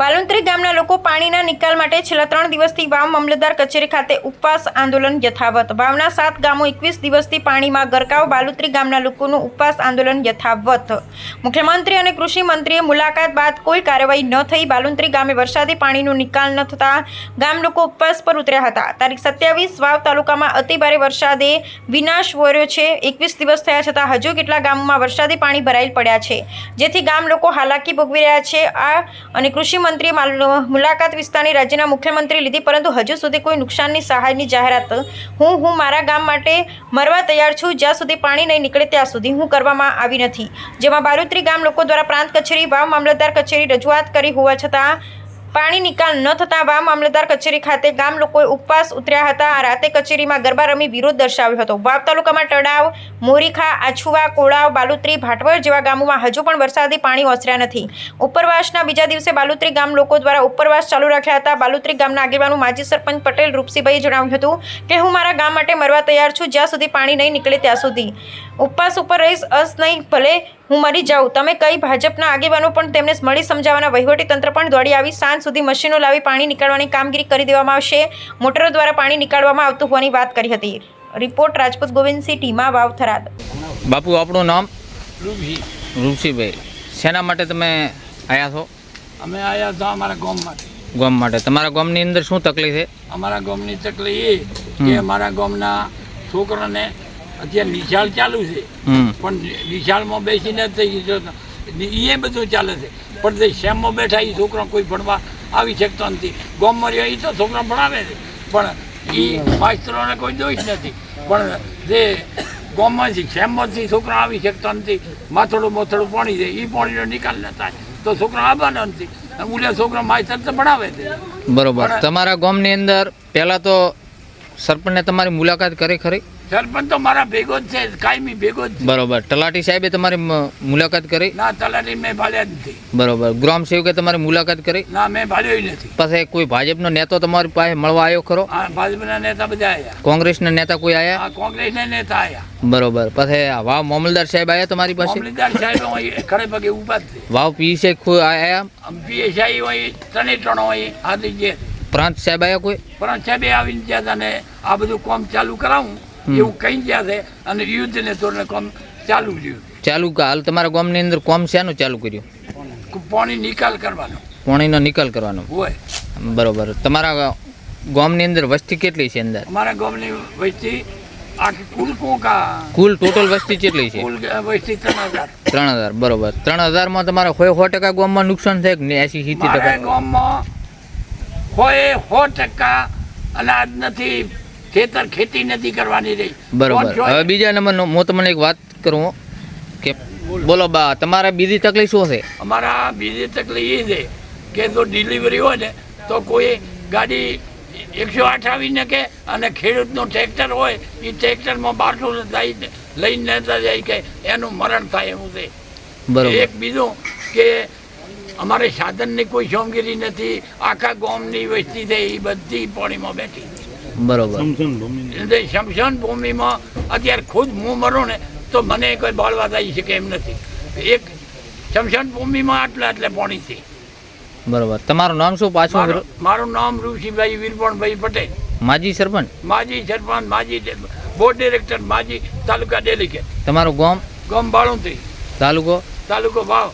બાલુંત્રી ગામના લોકો પાણીના નિકાલ માટે છેલ્લા ત્રણ દિવસથી વાવ મામલતદાર કચેરી ખાતે ઉપવાસ આંદોલન યથાવત. વાવના સાત ગામો એકવીસ દિવસથી પાણીમાં ગરકાવ, બાલુત્રી ગામના લોકોનું ઉપવાસ આંદોલન યથાવત. મુખ્યમંત્રી અને કૃષિ મંત્રીએ મુલાકાત બાદ કોઈ કાર્યવાહી ન થઈ. બાલુંત્રી ગામે વરસાદી પાણીનો નિકાલ ન થતા ગામ લોકો ઉપવાસ પર ઉતર્યા હતા. તારીખ સત્યાવીસ વાવ તાલુકામાં અતિભારે વરસાદે વિનાશ વર્યો છે. એકવીસ દિવસ થયા છતાં હજુ કેટલા ગામોમાં વરસાદી પાણી ભરાઈ પડ્યા છે. જેથી ગામ લોકો હાલાકી ભોગવી રહ્યા છે. આ અને કૃષિ મંત્રીએ માલ- મુલાકાત વિસ્તારની રાજ્યના મુખ્યમંત્રી લીધી, પરંતુ હજુ સુધી કોઈ નુકસાનની સહાયની જાહેરાત હું હું મારા ગામ માટે મરવા તૈયાર છું, જ્યાં સુધી પાણી નહીં નીકળે ત્યાં સુધી હું કરવામાં આવી નથી. જેમાં બારુત્રી ગામ લોકો દ્વારા પ્રાંત કચેરી, વાવ મામલતદાર કચેરી રજૂઆત કરી હોવા છતાં પાણી નિકાલ ન થતાં વા મામલતદાર કચેરી ખાતે ગામ લોકોએ ઉપવાસ ઉતર્યા હતા. આ રાતે કચેરીમાં ગરબા રમી વિરોધ દર્શાવ્યો હતો. વાવ તાલુકામાં તળાવ, મોરીખા, આછુવા, કોળાવ, બાલુત્રી ભાટવર જેવા ગામોમાં હજુ પણ વરસાદી પાણી ઓસર્યા નથી. ઉપરવાસના બીજા દિવસે બાલુત્રી ગામ લોકો દ્વારા ઉપરવાસ ચાલુ રાખ્યા હતા. બાલુત્રી ગામના આગેવાનું માજી સરપંચ પટેલ રૂપસીભાઈએ જણાવ્યું હતું કે, હું મારા ગામ માટે મરવા તૈયાર છું. જ્યાં સુધી પાણી નહીં નીકળે ત્યાં સુધી. ઉપવાસ ઉપર રહીશ, અસ નહીં, ભલે હું મરી જાઉં. તમે કઈ ભાજપના આગેવાનો પણ તેમને મળી સમજાવવાના વહીવટી તંત્ર પણ દોડી આવી. સાંજ સુધી મશીનો લાવી પાણી નીકાળવાની કામગીરી કરી દેવામાં આવશે. મોટરો દ્વારા પાણી નીકાળવામાં આવતું હોવાની વાત કરી હતી. રિપોર્ટ રાજપૂત ગોવિંદસિંહ ટીમા વાવ થરાદ. બાપુ આપણું નામ? ઋષિભાઈ શેના માટે તમે આવ્યા છો? અમે આવ્યા હતા અમારા ગામ માટે ગામ માટે. તમારા ગામની અંદર શું તકલીફ છે? અમારા ગામની તકલીફ એ કે અમારા ગામના છોકરાને અત્યારે નિશાળ ચાલુ છે. પણ નિશાળમાં બેસીને થઈ એ બધું ચાલે છે. પણ જે શેમમાં બેઠા એ છોકરા કોઈ ભણવા આવી શકતો નથી. ગામમાં રહ્યો એ તો છોકરા ભણાવે છે. પણ એ માસ્તરોને કોઈ દોષ નથી. પણ જે ગામમાંથી શેમમાંથી છોકરા આવી શકતા નથી. માથડું મોથડું પાણી છે એ પાણીનો નિકાલ ન થાય તો છોકરા આવવાના નથી. ઉલ્યા છોકરા માસ્તર તો ભણાવે છે. બરોબર. તમારા ગામની અંદર પહેલાં તો સરપંચને તમારી મુલાકાત કરી ખરી? સરપંચ તો મારા ભેગો જ છે કાયમી ભેગો જ છે. બરોબર. તલાટી સાહેબે તમારી મુલાકાત કરી? ના તલાટી મેં ભાળ્યા નથી. બરોબર. ગ્રામ સેવકે તમારી મુલાકાત કરી? ના મેં ભાળ્યો નથી. પછી કોઈ ભાજપનો નેતો તમારી પાસે મળવા આવ્યો ખરો? આ ભાજપના નેતા બધા આવ્યા કોંગ્રેસના નેતા કોઈ આવ્યા આ કોંગ્રેસના નેતા આવ્યા બરોબર. પછી વાવ મામલદાર સાહેબ આવ્યા તમારી પાસે? મામલદાર સાહેબ ખડે પગે ઊભા વાવ પીએસઆઈ કોઈ આવ્યા પીએસઆઈ હોય ત્રણે ત્રણ હોય હાથી જે પ્રાંત સાહેબ આવ્યા કોઈ? પ્રાંત સાહેબ આવીને ગયા તને આ બધું કામ ચાલુ કરાવું. એવું કહી ગયા છે અને યુદ્ધને ધોરણે કામ ચાલુ રહ્યું. ચાલુ કા? હાલ તમારા ગામની અંદર કોમ શાનું ચાલુ કર્યું? પાણી નિકાલ કરવાનો. પાણીનો નિકાલ કરવાનો. હોય. બરોબર. તમારા ગામની અંદર વસ્તી કેટલી છે અંદર? અમારા ગામની વસ્તી આખી કુલ કોકા કુલ ટોટલ વસ્તી કેટલી છે? કુલ વસ્તી ત્રણ હજાર. ત્રણ હજાર. બરોબર. ત્રણ હજારમાં તમારે સો સો ટકા ગામમાં નુકસાન થાય કે એસી સિત્તેર ટકા ગામમાં હોય સો ટકા અનાજ નથી. ખેતર ખેતી નથી કરવાની રહી. બરોબર. હવે બીજા નંબરનો હું તમને એક વાત કરું કે બોલો બા તમારે બીજી તકલીફ શું છે અમારા બીજી તકલીફ એ છે કે જો ડિલિવરી હોય ને તો કોઈ ગાડી એકસો આઠ આવીને કે અને ખેડૂતનું ટ્રેક્ટર હોય એ ટ્રેક્ટરમાં બારસો જાય લઈને નતા જાય કે એનું મરણ થાય એવું છે. બરોબર. એક બીજું કે અમારે સાધનની કોઈ સોમગીરી નથી આખા ગામની વસ્તી છે એ બધી પાણીમાં બેઠી. બરોબર. એટલે શમશાન ભૂમિમાં અત્યારે ખુદ હું મરું ને તો મને કોઈ બાળવા થઈ શકે એમ નથી. એક શમશાન ભૂમિમાં આટલા એટલે પાણી છે. બરોબર. તમારું નામ શું? પાછું મારું મારું નામ ઋષિભાઈ વીરપણભાઈ પટેલ. માજી સરપંચ? માજી સરપંચ માજી બોર્ડ ડિરેક્ટર માજી તાલુકા ડેલિકેટ તમારું ગામ? ગામ બાળુંત્રી. તાલુકો? તાલુકો ભાવ.